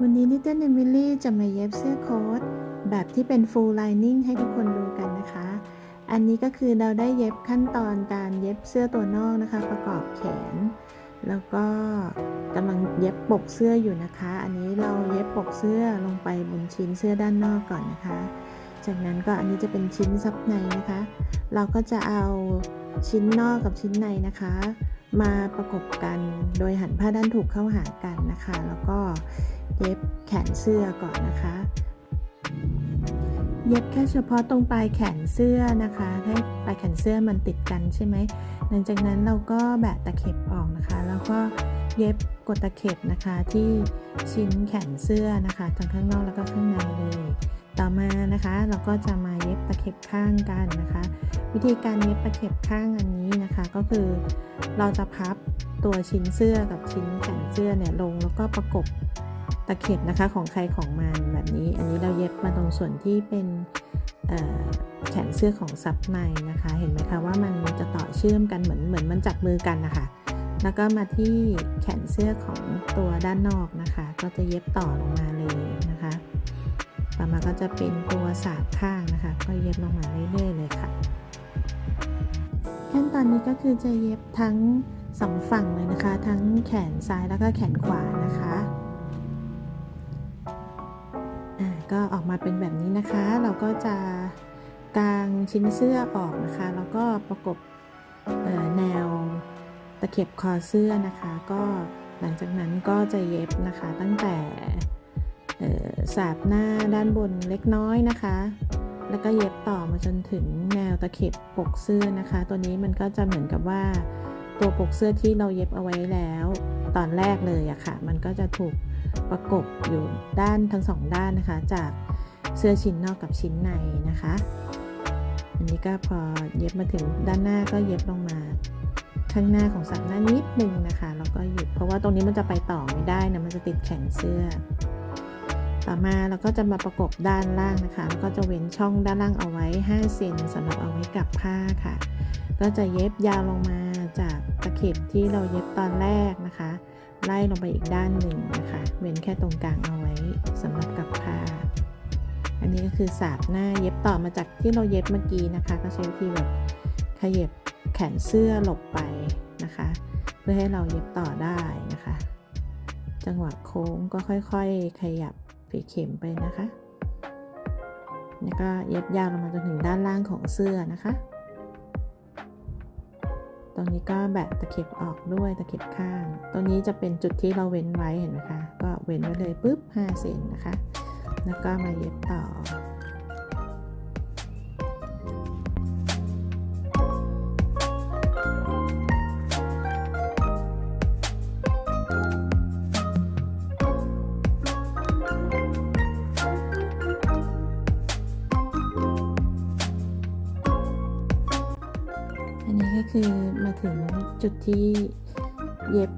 วันนี้ Little Emily จะมาเย็บเสื้อโค้ทแบบที่เป็น full lining ให้ทุกคนดูกันนะคะ อันนี้ก็คือเราได้เย็บขั้นตอนการเย็บเสื้อตัวนอกนะคะ ประกอบแขน แล้วก็กำลังเย็บปกเสื้ออยู่นะคะ อันนี้เราเย็บปกเสื้อลงไปบนชิ้นเสื้อด้านนอกก่อนนะคะ จากนั้นก็อันนี้จะเป็นชิ้นซับในนะคะ เราก็จะเอาชิ้นนอกกับชิ้นในนะคะ มาประกบกันโดยหันผ้าด้านถูกเข้าหากันนะคะ แล้วก็เย็บแขนเสื้อก่อนนะคะ เย็บแค่เฉพาะตรงปลายแขนเสื้อนะคะให้ปลายแขนเสื้อมันติดกันใช่ไหมหลังจากนั้นเราก็แบะตะเข็บออกนะคะ แล้วก็เย็บกดตะเข็บนะคะที่ชิ้นแขนเสื้อนะคะทั้งข้างนอกแล้วก็ข้างใน นะคะ เราก็จะมาเย็บตะเข็บข้างกันนะคะ วิธีการเย็บตะเข็บข้างอันนี้นะคะก็คือ เราจะพับตัวชิ้นเสื้อกับชิ้นแขนเสื้อเนี่ยลงแล้วก็ประกบตะเข็บนะคะของใครของมันแบบนี้ อันนี้เราเย็บมาตรงส่วนที่เป็นแขนเสื้อของซับในนะคะ เห็นไหมคะว่ามันจะต่อเชื่อมกันเหมือนเหมือนมันจับมือกันนะคะ แล้วก็มาที่แขนเสื้อของตัวด้านนอกนะคะ ก็จะเย็บต่อลงมาเลย ต่อมาก็จะเป็นตัวสาบข้างนะคะ ก็เย็บลงมาเรื่อยๆเลยค่ะขั้นตอนนี้ก็คือจะเย็บทั้งสองฝั่งเลยนะคะ ทั้งแขนซ้ายแล้วก็แขนขวานะคะอ่าก็ออกมาเป็นแบบนี้นะคะ เราก็จะกางชิ้นเสื้อออกนะคะ แล้วก็ประกบแนวตะเข็บคอเสื้อนะคะ ก็หลังจากนั้นก็จะเย็บนะคะตั้งแต่ สาบหน้าด้านบนเล็กน้อยนะคะ แล้วก็เย็บต่อมาจนถึงแนวตะเข็บปกเสื้อนะคะ ตัวนี้มันก็จะเหมือนกับว่าตัวปกเสื้อที่เราเย็บเอาไว้แล้ว ตอนแรกเลยอะค่ะ มันก็จะถูกประกบอยู่ด้านทั้งสองด้านนะคะ จากเสื้อชิ้นนอกกับชิ้นในนะคะ อันนี้ก็พอเย็บมาถึงด้านหน้าก็เย็บลงมาข้างหน้าของสับหน้านิดนึงนะคะแล้วก็หยุดเพราะว่าตรงนี้มันจะไปต่อไม่ได้นะมันจะติดแขนเสื้อ ต่อมาเราก็จะมาประกบด้านล่างนะคะแล้วก็จะเว้นช่องด้านล่างเอาไว้ 5 เซนสำหรับเอาไว้กับผ้าค่ะ ก็จะเย็บยาวลงมาจากตะเข็บที่เราเย็บตอนแรกนะคะ ไล่ลงไปอีกด้านหนึ่งนะคะ เว้นแค่ตรงกลางเอาไว้สำหรับกับผ้า อันนี้ก็คือสาบหน้าเย็บต่อมาจากที่เราเย็บเมื่อกี้นะคะ ก็ใช้วิธีแบบขยับแขนเสื้อหลบไปนะคะ เพื่อให้เราเย็บต่อได้นะคะ จังหวะโค้งก็ค่อยๆ ขยับ ฝีเข็มไปนะคะ แล้วก็เย็บยาวลงมาจนถึงด้านล่างของเสื้อนะคะ ตรงนี้ก็แบบตะเข็บออกด้วยตะเข็บข้าง ตรงนี้จะเป็นจุดที่เราเว้นไว้เห็นไหมคะ ก็เว้นไว้เลยปุ๊บ5เซนนะคะ แล้วก็มาเย็บต่อ ก็คือมาถึงจุดที่เย็บ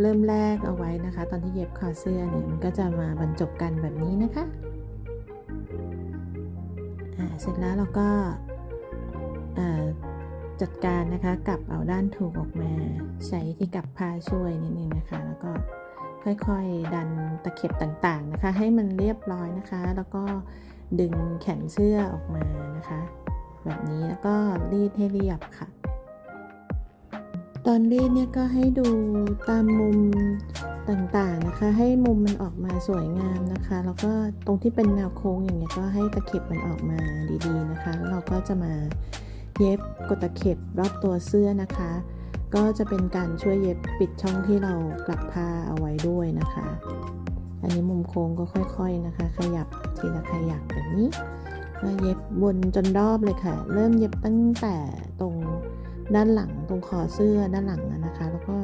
เริ่มแรกเอาไว้นะคะ ตอนที่เย็บคอเสื้อเนี่ยมันก็จะมาบรรจบกันแบบนี้นะคะอ่าเสร็จแล้วเราก็จัดการนะคะกลับเอาด้านถูกออกมา ใช้ที่กลับผ้าช่วยนิดนึงนะคะ แล้วก็ค่อยๆดันตะเข็บต่างๆนะคะ ให้มันเรียบร้อยนะคะ แล้วก็ดึงแขนเสื้อออกมานะคะ แบบนี้แล้วก็รีดให้เรียบค่ะ ตอนรีดเนี่ยก็ให้ดูตามมุมต่างๆนะคะ ให้มุมมันออกมาสวยงามนะคะ แล้วก็ตรงที่เป็นแนวโค้งอย่างเงี้ยก็ให้ตะเข็บมันออกมาดีๆนะคะแล้วเราก็จะมาเย็บกดตะเข็บรอบตัวเสื้อนะคะ ก็จะเป็นการช่วยเย็บปิดช่องที่เรากลับผ้าเอาไว้ด้วยนะคะ อันนี้มุมโค้งก็ค่อยๆนะคะ ขยับทีละขยับแบบนี้ก็เย็บวนจนรอบเลยค่ะ เริ่มเย็บตั้งแต่ตรง ด้านหลังตรงคอเสื้อด้านหลังนะคะ แล้วก็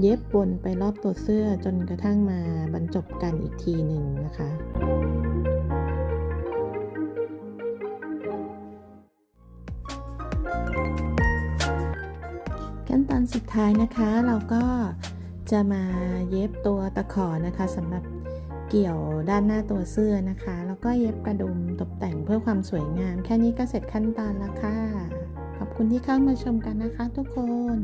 เย็บวนไปรอบตัวเสื้อจนกระทั่งมาบรรจบกันอีกทีหนึ่งนะคะขั้นตอนสุดท้ายนะคะเราก็จะมาเย็บตัวตะขอนะคะสำหรับเกี่ยวด้านหน้าตัวเสื้อนะคะ แล้วก็เย็บกระดุมตกแต่งเพื่อความสวยงาม แค่นี้ก็เสร็จขั้นตอนแล้วค่ะ คุณที่เข้ามาชมกันนะคะทุกคน